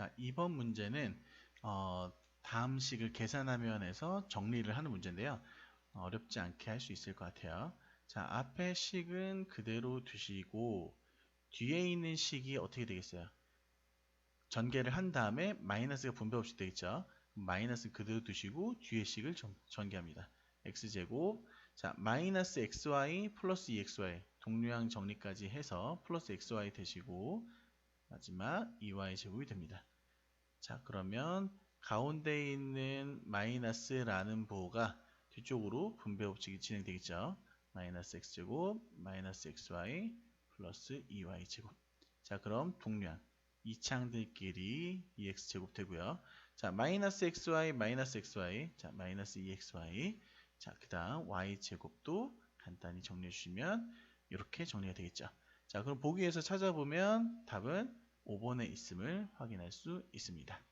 자, 이번 문제는 어, 다음 식을 계산하면에서 정리를 하는 문제인데요. 어, 어렵지 않게 할 수 있을 것 같아요. 자, 앞에 식은 그대로 두시고 뒤에 있는 식이 어떻게 되겠어요? 전개를 한 다음에 마이너스가 분배 없이 되겠죠. 마이너스 그대로 두시고 뒤에 식을 전, 전개합니다. x제곱 자 마이너스 xy 플러스 2xy 동류항 정리까지 해서 플러스 xy 되시고 마지막 2y 제곱이 됩니다. 자 그러면 가운데 있는 마이너스라는 부호가 뒤쪽으로 분배 법칙이 진행되겠죠. 마이너스 x제곱 마이너스 xy 플러스 2y 제곱 자 그럼 동류항 이 창들끼리 2x제곱 되고요. 자 마이너스 xy 마이너스 xy 자 마이너스 2xy 자 그 다음 y제곱도 간단히 정리해 주시면 이렇게 정리가 되겠죠. 자 그럼 보기에서 찾아보면 답은 5번에 있음을 확인할 수 있습니다.